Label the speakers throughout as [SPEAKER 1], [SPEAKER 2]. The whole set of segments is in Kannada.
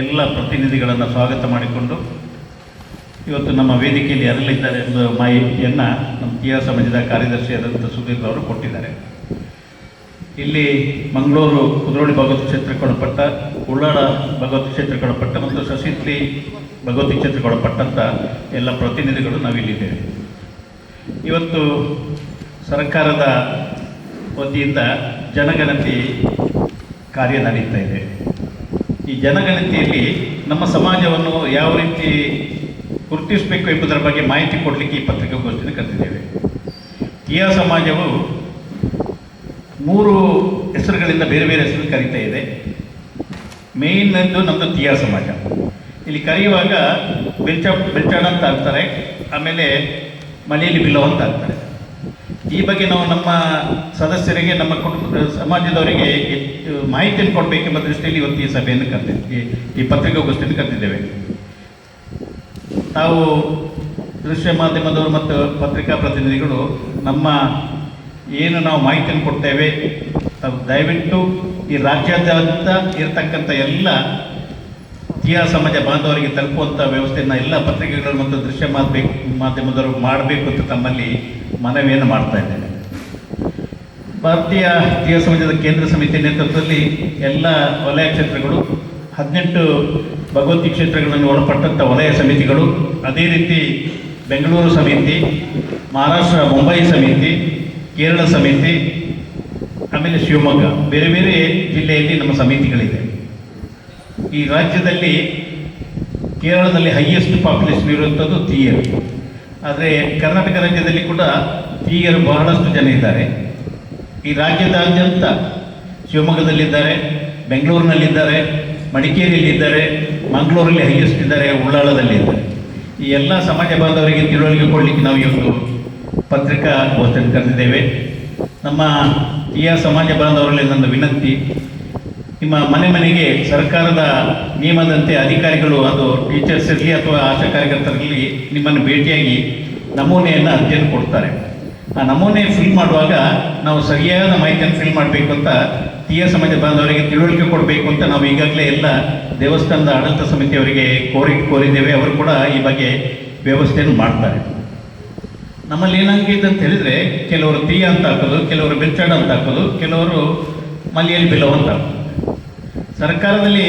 [SPEAKER 1] ಎಲ್ಲ ಪ್ರತಿನಿಧಿಗಳನ್ನು ಸ್ವಾಗತ ಮಾಡಿಕೊಂಡು ಇವತ್ತು ನಮ್ಮ ವೇದಿಕೆಯಲ್ಲಿ ಯಾರೆಲ್ಲಿದ್ದಾರೆ ಎಂಬ ಮಾಹಿತಿಯನ್ನು ನಮ್ಮ ಟಿಆರ್ ಸಮಾಜದ ಕಾರ್ಯದರ್ಶಿಯಾದಂಥ ಸುಧೀರ್ ಅವರು ಕೊಟ್ಟಿದ್ದಾರೆ. ಇಲ್ಲಿ ಮಂಗಳೂರು ಕುದ್ರೋಳಿ ಭಗವತಿ ಕ್ಷೇತ್ರಕ್ಕೆ ಒಳಪಟ್ಟ ಉಳ್ಳಾಳ ಭಗವತಿ ಕ್ಷೇತ್ರಕ್ಕೆ ಒಳಪಟ್ಟ ಮತ್ತು ಶಶಿತ್ರಿ ಭಗವತಿ ಕ್ಷೇತ್ರಕ್ಕೆ ಒಳಪಟ್ಟಂಥ ಎಲ್ಲ ಪ್ರತಿನಿಧಿಗಳು ನಾವಿಲ್ಲಿದ್ದೇವೆ. ಇವತ್ತು ಸರ್ಕಾರದ ವತಿಯಿಂದ ಜನಗಣತಿ ಕಾರ್ಯ ನಡೀತಾ ಇದೆ. ಈ ಜನಗಣತಿಯಲ್ಲಿ ನಮ್ಮ ಸಮಾಜವನ್ನು ಯಾವ ರೀತಿ ಗುರುತಿಸಬೇಕು ಎಂಬುದರ ಬಗ್ಗೆ ಮಾಹಿತಿ ಕೊಡಲಿಕ್ಕೆ ಈ ಪತ್ರಿಕಾಗೋಷ್ಠಿಯನ್ನು ಕರೆದಿದ್ದೇವೆ. ಕಿಯಾ ಸಮಾಜವು ಮೂರು ಹೆಸರುಗಳಿಂದ ಬೇರೆ ಬೇರೆ ಹೆಸರು ಕರೀತಾ ಇದೆ. ಮೇಯ್ನ್ ಎಂದು ನಮ್ಮದು ತಿಯಾ ಸಮಾಜ. ಇಲ್ಲಿ ಕರೆಯುವಾಗ ಬೆಂಚ ಬೆಂಚಾಣ ಅಂತ ಆಗ್ತಾರೆ ಆಮೇಲೆ ಮನೆಯಲ್ಲಿ ಬಿಲ್ಲೋ ಅಂತ ಅಂತಾರೆ. ಈ ಬಗ್ಗೆ ನಾವು ನಮ್ಮ ಸದಸ್ಯರಿಗೆ, ನಮ್ಮ ಕುಟುಂಬ, ಸಮಾಜದವರಿಗೆ ಮಾಹಿತಿಯನ್ನು ಕೊಡಬೇಕೆಂಬ ದೃಷ್ಟಿಯಲ್ಲಿ ಇವತ್ತು ಈ ಸಭೆಯನ್ನು ಕರೆದಿದ್ದೇವೆ ಈ ಪತ್ರಿಕಾಗೋಷ್ಠಿಯನ್ನು ಕರೆದಿದ್ದೇವೆ. ತಾವು ದೃಶ್ಯ ಮಾಧ್ಯಮದವರು ಮತ್ತು ಪತ್ರಿಕಾ ಪ್ರತಿನಿಧಿಗಳು ನಮ್ಮ ಏನು ನಾವು ಮಾಹಿತಿಯನ್ನು ಕೊಡ್ತೇವೆ, ತಾವು ದಯವಿಟ್ಟು ಈ ರಾಜ್ಯಾದ್ಯಂತ ಇರತಕ್ಕಂಥ ಎಲ್ಲ ತೀಯಾ ಸಮಾಜ, ಬಾಂಧವರಿಗೆ ತಲುಪುವಂಥ ವ್ಯವಸ್ಥೆಯನ್ನು ಎಲ್ಲ ಪತ್ರಿಕೆಗಳು ಮತ್ತು ದೃಶ್ಯ ಮಾಧ್ಯಮ ಮಾಧ್ಯಮದವರು ಮಾಡಬೇಕು ಅಂತ ತಮ್ಮಲ್ಲಿ ಮನವಿಯನ್ನು ಮಾಡ್ತಾ ಇದ್ದೇನೆ. ಭಾರತೀಯ ಜಿಯಾ ಸಮಾಜದ ಕೇಂದ್ರ ಸಮಿತಿ ನೇತೃತ್ವದಲ್ಲಿ ಎಲ್ಲ ವಲಯ ಕ್ಷೇತ್ರಗಳು, ಹದಿನೆಂಟು ಭಗವತಿ ಕ್ಷೇತ್ರಗಳನ್ನು ಒಳಪಟ್ಟಂಥ ವಲಯ ಸಮಿತಿಗಳು, ಅದೇ ರೀತಿ ಬೆಂಗಳೂರು ಸಮಿತಿ, ಮಹಾರಾಷ್ಟ್ರ ಮುಂಬೈ ಸಮಿತಿ, ಕೇರಳ ಸಮಿತಿ, ಆಮೇಲೆ ಶಿವಮೊಗ್ಗ, ಬೇರೆ ಬೇರೆ ಜಿಲ್ಲೆಯಲ್ಲಿ ನಮ್ಮ ಸಮಿತಿಗಳಿದೆ. ಈ ರಾಜ್ಯದಲ್ಲಿ ಕೇರಳದಲ್ಲಿ ಹೈಯೆಸ್ಟ್ ಪಾಪ್ಯುಲೇಷನ್ ಇರುವಂಥದ್ದು ತೀಯರು ಆದರೆ ಕರ್ನಾಟಕ ರಾಜ್ಯದಲ್ಲಿ ಕೂಡ ತೀಯರು ಬಹಳಷ್ಟು ಜನ ಇದ್ದಾರೆ. ಈ ರಾಜ್ಯದಾದ್ಯಂತ ಶಿವಮೊಗ್ಗದಲ್ಲಿದ್ದಾರೆ, ಬೆಂಗಳೂರಿನಲ್ಲಿದ್ದಾರೆ, ಮಡಿಕೇರಿಯಲ್ಲಿದ್ದಾರೆ, ಮಂಗಳೂರಲ್ಲಿ ಹೈಯೆಸ್ಟ್ ಇದ್ದಾರೆ, ಉಳ್ಳಾಳದಲ್ಲಿದ್ದಾರೆ. ಈ ಎಲ್ಲ ಸಮಾಜ ಬಾಂಧವರಿಗೆ ತಿಳುವಳಿಕೆ ಕೊಡಲಿಕ್ಕೆ ನಾವು ಇವತ್ತು ಪತ್ರಿಕಾ ಗೋಷ್ಠಿಯನ್ನು ಕರೆದಿದ್ದೇವೆ. ನಮ್ಮ ಈ ಸಮಾಜ ಬಾಂಧವರಲ್ಲಿ ನನ್ನ ವಿನಂತಿ ನಿಮ್ಮ ಮನೆ ಮನೆಗೆ ಸರ್ಕಾರದ ನಿಯಮದಂತೆ ಅಧಿಕಾರಿಗಳು ಅದು ಟೀಚರ್ಸ್ ಇರಲಿ ಅಥವಾ ಆಶಾ ಕಾರ್ಯಕರ್ತರಲ್ಲಿ ನಿಮ್ಮನ್ನು ಭೇಟಿಯಾಗಿ ನಮೂನೆಯನ್ನು ಅರ್ಜಿಯನ್ನು ಕೊಡ್ತಾರೆ. ಆ ನಮೂನೆ ಫಿಲ್ ಮಾಡುವಾಗ ನಾವು ಸರಿಯಾದ ಮಾಹಿತಿಯನ್ನು ಫಿಲ್ ಮಾಡಬೇಕು ಅಂತ ತೀಯ ಸಮಾಜ ಬಾಂಧವರಿಗೆ ತಿಳುವಳಿಕೆ ಕೊಡಬೇಕು ಅಂತ ನಾವು ಈಗಾಗಲೇ ಎಲ್ಲ ದೇವಸ್ಥಾನದ ಆಡಳಿತ ಸಮಿತಿಯವರಿಗೆ ಕೋರಿ ಕೋರಿದ್ದೇವೆ. ಅವರು ಕೂಡ ಈ ಬಗ್ಗೆ ವ್ಯವಸ್ಥೆಯನ್ನು ಮಾಡ್ತಾರೆ. ನಮ್ಮಲ್ಲಿ ಏನಾಗಿದೆ ಅಂತ ಹೇಳಿದರೆ ಕೆಲವರು ತೀಯ ಅಂತ ಹಾಕೋದು, ಕೆಲವರು ಬೆಚ್ಚಡ ಅಂತ ಹಾಕೋದು, ಕೆಲವರು ಮಲ್ಲಿಯಲ್ಲಿ ಬಿಲೋ ಅಂತ ಹಾಕೋದು. ಸರ್ಕಾರದಲ್ಲಿ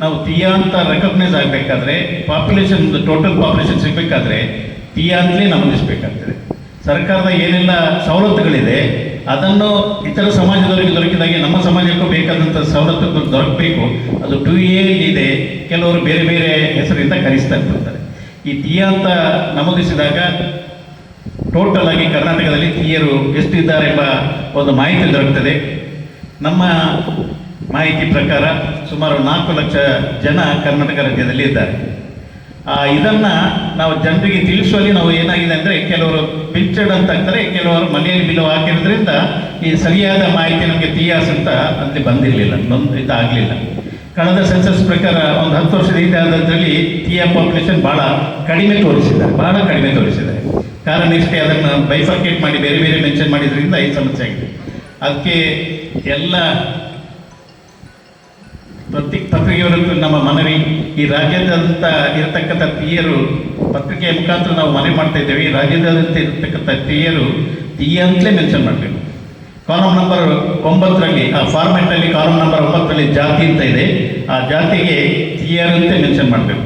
[SPEAKER 1] ನಾವು ತೀಯಾ ಅಂತ ರೆಕಗ್ನೈಸ್ ಆಗಬೇಕಾದ್ರೆ ಪಾಪ್ಯುಲೇಷನ್ ಟೋಟಲ್ ಪಾಪ್ಯುಲೇಷನ್ ಸಿಗಬೇಕಾದ್ರೆ ತೀಯಾ ಅಂತಲೇ ನಮೂದಿಸಬೇಕಾಗ್ತದೆ ಸರ್ಕಾರದ ಏನೆಲ್ಲ ಸವಲತ್ತುಗಳಿದೆ, ಅದನ್ನು ಇತರ ಸಮಾಜದವರಿಗೆ ದೊರಕಿದಾಗೆ ನಮ್ಮ ಸಮಾಜಕ್ಕೂ ಬೇಕಾದಂಥ ಸವಲತ್ತುಗಳು ದೊರಕಬೇಕು. ಅದು ಟು ಇದೆ, ಕೆಲವರು ಬೇರೆ ಬೇರೆ ಹೆಸರಿಂದ ಕರೆಸ್ತಾ ಇರ್ತಾರೆ. ಈ ತೀಯಾ ಅಂತ ನಮೂದಿಸಿದಾಗ ಟೋಟಲ್ ಆಗಿ ಕರ್ನಾಟಕದಲ್ಲಿ ತೀಯರು ಎಷ್ಟಿದ್ದಾರೆ ಎಂಬ ಒಂದು ಮಾಹಿತಿ ದೊರಕುತ್ತದೆ ನಮ್ಮ ಮಾಹಿತಿ ಪ್ರಕಾರ ಸುಮಾರು ನಾಲ್ಕು ಲಕ್ಷ ಜನ ಕರ್ನಾಟಕ ರಾಜ್ಯದಲ್ಲಿ ಇದ್ದಾರೆ. ಆ, ಇದನ್ನ ನಾವು ಜನರಿಗೆ ತಿಳಿಸುವಲ್ಲಿ ನಾವು ಏನಾಗಿದೆ ಅಂದರೆ ಕೆಲವರು ಪಿಂಚಡ್ ಅಂತ ಆಗ್ತಾರೆ, ಕೆಲವರು ಮನೆಯಲ್ಲಿ ಬಿಲ್ಲು ಹಾಕಿರೋದ್ರಿಂದ ಈ ಸರಿಯಾದ ಮಾಹಿತಿ ನಮಗೆ ತೀಯಾಸ್ ಅಂತ ಅಲ್ಲಿ ಬಂದಿರಲಿಲ್ಲ ನೊಂದು ಇದಾಗಲಿಲ್ಲ. ಕಳೆದ ಸೆನ್ಸಸ್ ಪ್ರಕಾರ ಒಂದು ಹತ್ತು ವರ್ಷದ ಹಿಂದೆ ಆದದ್ರಲ್ಲಿ ತೀಯ ಪಾಪ್ಯುಲೇಷನ್ ಭಾಳ ಕಡಿಮೆ ತೋರಿಸಿದ್ದಾರೆ ಭಾಳ ಕಡಿಮೆ ತೋರಿಸಿದ್ದಾರೆ ಕಾರಣ ಇಷ್ಟೇ, ಅದನ್ನು ಬೈಫರ್ಕೇಟ್ ಮಾಡಿ, ಬೇರೆ ಬೇರೆ ಮೆನ್ಷನ್ ಮಾಡಿದ್ರಿಂದ ಈ ಸಮಸ್ಯೆ ಆಗಿದೆ. ಅದಕ್ಕೆ ಎಲ್ಲ ಪ್ರತಿ ಪತ್ರಿಕೆಯವರದ್ದು ನಮ್ಮ ಮನವಿ. ಈ ರಾಜ್ಯದಂತ ಇರತಕ್ಕಂಥ ತೀಯರು ಪತ್ರಿಕೆಯ ಮುಖಾಂತರ ನಾವು ಮನವಿ ಮಾಡ್ತಾ ಇದ್ದೇವೆ. ಈ ರಾಜ್ಯದಂತ ಇರತಕ್ಕಂಥ ತೀಯರು ತೀಯ ಅಂತಲೇ ಮೆನ್ಷನ್ ಮಾಡಬೇಕು. ಕಾಲಮ್ ನಂಬರ್ ಒಂಬತ್ತರಲ್ಲಿ, ಆ ಫಾರ್ಮೆಟಲ್ಲಿ ಕಾಲಮ್ ನಂಬರ್ ಒಂಬತ್ತರಲ್ಲಿ ಜಾತಿ ಅಂತ ಇದೆ. ಆ ಜಾತಿಗೆ ತೀಯರ್ ಅಂತ ಮೆನ್ಷನ್ ಮಾಡಬೇಕು.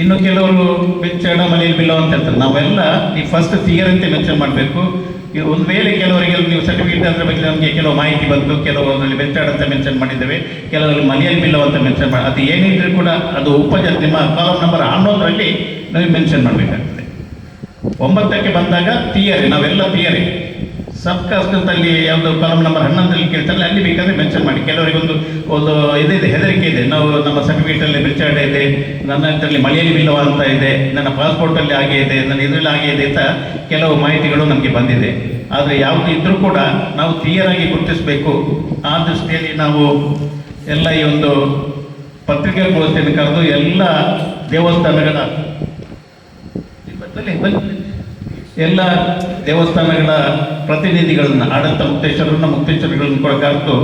[SPEAKER 1] ಇನ್ನು ಕೆಲವರು, ಬೆಚ್ಚಡ ಮನೆಯಲ್ಲಿ ಬಿಲ್ಲೋ ಅಂತ ಹೇಳ್ತಾರೆ. ನಾವೆಲ್ಲ ಈ ಫಸ್ಟ್ ತೀಯರ್ ಅಂತ ಮೆನ್ಷನ್ ಮಾಡಬೇಕು. ಒಂದು ವೇಳೆ ಕೆಲವರಿಗೆ ನೀವು ಸರ್ಟಿಫಿಕೇಟ್ ಅದರ ಬಗ್ಗೆ ನಮಗೆ ಕೆಲವು ಮಾಹಿತಿ ಬಂತು, ಕೆಲವು ಅದರಲ್ಲಿ ಬೆಚ್ಚಾಡ ಅಂತ ಮೆನ್ಷನ್ ಮಾಡಿದ್ದೇವೆ, ಕೆಲವರಲ್ಲಿ ಮನೆಯಲ್ಲಿ ಬಿಲ್ಲೋ ಅಂತ ಮೆನ್ಷನ್ ಮಾಡಿ ಅದು ಏನಿದ್ರು ಕೂಡ ಅದು ಉಪಜ ನಿಮ್ಮ ಕಾಲಮ್ ನಂಬರ್ ಹನ್ನೊಂದರಲ್ಲಿ ನೀವು ಮೆನ್ಷನ್ ಮಾಡಬೇಕಾಗ್ತದೆ. ಒಂಬತ್ತಕ್ಕೆ ಬಂದಾಗ ಥಿಯರಿ ನಾವೆಲ್ಲ ಥಿಯರಿ ಸಬ್ ಕಾಸ್ಟ್ ಯಾವುದು ಕಾಲಮ್ ನಂಬರ್ ಹನ್ನೊಂದರಲ್ಲಿ ಕೇಳ್ತಾರೆ ಅಲ್ಲಿ ಬೇಕಾದ್ರೆ ಮೆನ್ಷನ್ ಮಾಡಿ. ಕೆಲವರಿಗೆ ಒಂದು ಒಂದು ಇದಿದೆ, ಹೆದರಿಕೆ ಇದೆ. ನಾವು ನಮ್ಮ ಸರ್ಟಿಫಿಕೇಟಲ್ಲಿ ಬೆಚ್ಚಾಡ ಇದೆ, ನನ್ನ ಇದರಲ್ಲಿ ಮಳೆಯಲ್ಲಿ ಬಿಲ್ಲವ ಅಂತ ಇದೆ, ನನ್ನ ಪಾಸ್ಪೋರ್ಟಲ್ಲಿ ಹಾಗೆ ಇದೆ, ನನ್ನ ಇದರಲ್ಲಿ ಹಾಗೆ ಇದೆ ಅಂತ ಕೆಲವು ಮಾಹಿತಿಗಳು ನಮಗೆ ಬಂದಿದೆ. ಆದರೆ ಯಾವುದು ಇದ್ರೂ ಕೂಡ ನಾವು ಕ್ಲಿಯರಾಗಿ ಗುರುತಿಸಬೇಕು ಆ ದೃಷ್ಟಿಯಲ್ಲಿ ನಾವು ಎಲ್ಲ ಈ ಒಂದು ಪತ್ರಿಕಾಗೋಷ್ಠಿಯನ್ನು ಕರೆದು ಎಲ್ಲ ದೇವಸ್ಥಾನಗಳ. ಎಲ್ಲ ದೇವಸ್ಥಾನಗಳ ಪ್ರತಿನಿಧಿಗಳನ್ನು, ಆಡಳಿತ ಮುಕ್ತೇಶ್ವರನ್ನ ಮುಕ್ತೇಶ್ವರಗಳನ್ನು ಕೂಡ ಕರೆದು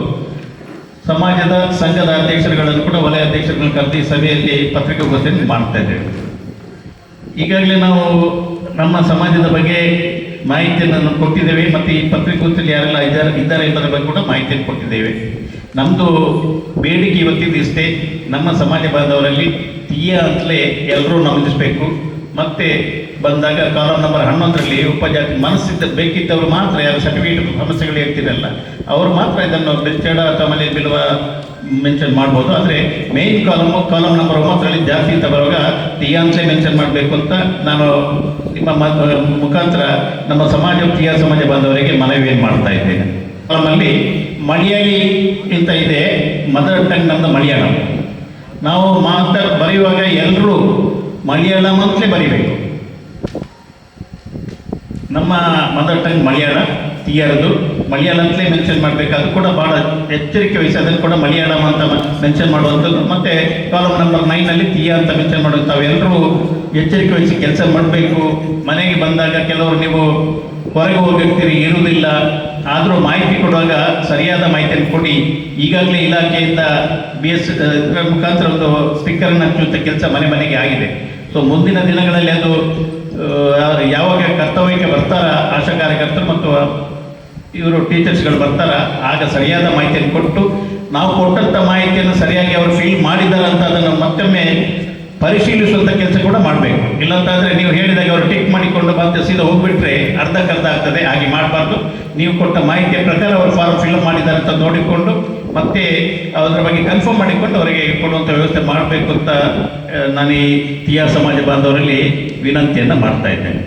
[SPEAKER 1] ಸಮಾಜದ ಸಂಘದ ಅಧ್ಯಕ್ಷರುಗಳನ್ನು ಕೂಡ, ವಲಯ ಅಧ್ಯಕ್ಷರುಗಳನ್ನು ಕರೆದಿ ಸಭೆಯಲ್ಲಿ ಪತ್ರಿಕಾಗೋಷ್ಠಿಯನ್ನು ಮಾಡ್ತಾ ಇದ್ದೇವೆ ಈಗಾಗಲೇ ನಾವು ನಮ್ಮ ಸಮಾಜದ ಬಗ್ಗೆ ಮಾಹಿತಿಯನ್ನು ಕೊಟ್ಟಿದ್ದೇವೆ ಮತ್ತು ಈ ಪತ್ರಿಕೋದ್ಯಲ್ಲಿ ಯಾರೆಲ್ಲ ಇದ್ದಾರೆ ಇದ್ದಾರೆ ಎಂಬುದರ ಬಗ್ಗೆ ಕೂಡ ಮಾಹಿತಿಯನ್ನು ಕೊಟ್ಟಿದ್ದೇವೆ. ನಮ್ಮದು ಬೇಡಿಕೆ ಇವತ್ತಿದ್ದು ಇಷ್ಟೇ. ನಮ್ಮ ಸಮಾಜ ಬಾಂಧವರಲ್ಲಿ ತೀಯ ಅಂತಲೇ ಎಲ್ಲರೂ ನಮೂದಿಸಬೇಕು. ಮತ್ತೆ ಬಂದಾಗ ಕಾಲಮ್ ನಂಬರ್ ಹನ್ನೊಂದರಲ್ಲಿ ಉಪಜಾತಿ ಮನಸ್ಸಿದ್ದ ಬೇಕಿದ್ದವರು ಮಾತ್ರ ಯಾರು ಸರ್ಟಿಫಿಕೇಟ್ ಸಮಸ್ಯೆಗಳು ಇರ್ತಿರಲ್ಲ ಅವರು ಮಾತ್ರ ಇದನ್ನು ಬೆಚ್ಚಡ ಅಥವಾ ಮನೆ ಬಿಡುವ ಮೆನ್ಷನ್ ಮಾಡ್ಬೋದು. ಆದರೆ ಮೇನ್ ಕಾಲಮ್ ಕಾಲಮ್ ನಂಬರ್ ಒಂಬತ್ತರಲ್ಲಿ ಜಾಸ್ತಿ ಅಂತ ಬರುವಾಗ ತೀಯ ಅಂತಲೇ ಮೆನ್ಷನ್ ಮಾಡಬೇಕು ಅಂತ ನಾನು ನಿಮ್ಮ ಮುಖಾಂತರ ನಮ್ಮ ಸಮಾಜ ಪ್ರಿಯ ಸಮಾಜ ಬಾಂಧವರಿಗೆ ಮನವಿಯನ್ನು ಮಾಡ್ತಾ ಇದ್ದೇನೆ. ನಮ್ಮಲ್ಲಿ ಮಲಯಾಳಿ ಅಂತ ಇದೆ, ಮದರ್ ಟಂಗ್ ನಮ್ಮದು ಮಲಯಾಳಂ ನಾವು ಮಾತಾ ಬರೆಯುವಾಗ ಎಲ್ಲರೂ ಮಲಯಾಳಂ ಅಂತಲೇ ಬರಿಬೇಕು. ನಮ್ಮ ಮದರ್ ಟಂಗ್ ಮಲಯಾಳ ತೀಯರದು ಮಲಯಾಳಂ ಅಂತಲೇ ಮೆನ್ಷನ್ ಮಾಡಬೇಕು. ಅದು ಕೂಡ ಭಾಳ ಎಚ್ಚರಿಕೆ ವಹಿಸಿ ಅದನ್ನು ಕೂಡ ಮಲಯಾಳಂ ಅಂತ ಮೆನ್ಷನ್ ಮಾಡುವಂಥದ್ದು. ಮತ್ತು ಕಾಲಮ್ ನಂಬರ್ ನೈನಲ್ಲಿ ತೀಯ ಅಂತ ಮೆನ್ಷನ್ ಮಾಡುವಂಥ ಎಲ್ಲರೂ ಎಚ್ಚರಿಕೆ ವಹಿಸಿ ಕೆಲಸ ಮಾಡಬೇಕು. ಮನೆಗೆ ಬಂದಾಗ ಕೆಲವರು ನೀವು ಹೊರಗೆ ಹೋಗಿರ್ತೀರಿ ಇರುವುದಿಲ್ಲ. ಆದರೂ ಮಾಹಿತಿ ಕೊಡುವಾಗ ಸರಿಯಾದ ಮಾಹಿತಿಯನ್ನು ಕೊಡಿ. ಈಗಾಗಲೇ ಇಲಾಖೆಯಿಂದ ಬಿ ಎಸ್ ಮುಖಾಂತರ ಒಂದು ಸ್ಟಿಕ್ಕರ್ನ ಹಚ್ಚುವಂಥ ಕೆಲಸ ಮನೆ ಮನೆಗೆ ಆಗಿದೆ. ಸೊ ಮುಂದಿನ ದಿನಗಳಲ್ಲಿ ಅದು ಯಾವಾಗ ಕರ್ತವ್ಯಕ್ಕೆ ಬರ್ತಾರ, ಆಶಾ ಕಾರ್ಯಕರ್ತರು ಮತ್ತು ಇವರು ಟೀಚರ್ಸ್ಗಳು ಬರ್ತಾರ, ಆಗ ಸರಿಯಾದ ಮಾಹಿತಿಯನ್ನು ಕೊಟ್ಟು, ನಾವು ಕೊಟ್ಟಂಥ ಮಾಹಿತಿಯನ್ನು ಸರಿಯಾಗಿ ಅವರು ಫೀಲ್ ಮಾಡಿದ್ದಾರೆ ಅಂತ ಅದನ್ನು ಮತ್ತೊಮ್ಮೆ ಪರಿಶೀಲಿಸುವಂಥ ಕೆಲಸ ಕೂಡ ಮಾಡಬೇಕು. ಇಲ್ಲಂತಾದರೆ ನೀವು ಹೇಳಿದಾಗ ಅವರು ಟಿಕ್ ಮಾಡಿಕೊಂಡು ಮತ್ತೆ ಸೀದಾ ಹೋಗ್ಬಿಟ್ರೆ ಅರ್ಧಕ್ಕರ್ಧ ಆಗ್ತದೆ, ಹಾಗೆ ಮಾಡಬಾರ್ದು. ನೀವು ಕೊಟ್ಟ ಮಾಹಿತಿಯ ಪ್ರಕಾರ ಅವರು ಫಾರ್ಮ್ ಫಿಲ್ ಮಾಡಿದ್ದಾರೆ ಅಂತ ನೋಡಿಕೊಂಡು, ಮತ್ತೆ ಅದರ ಬಗ್ಗೆ ಕನ್ಫರ್ಮ್ ಮಾಡಿಕೊಂಡು ಅವರಿಗೆ ಕೊಡುವಂಥ ವ್ಯವಸ್ಥೆ ಮಾಡಬೇಕು ಅಂತ ನಾನು ಈ ತಿಯಾ ಸಮಾಜ ಬಾಂಧವರಲ್ಲಿ ವಿನಂತಿಯನ್ನು ಮಾಡ್ತಾ ಇದ್ದೇನೆ.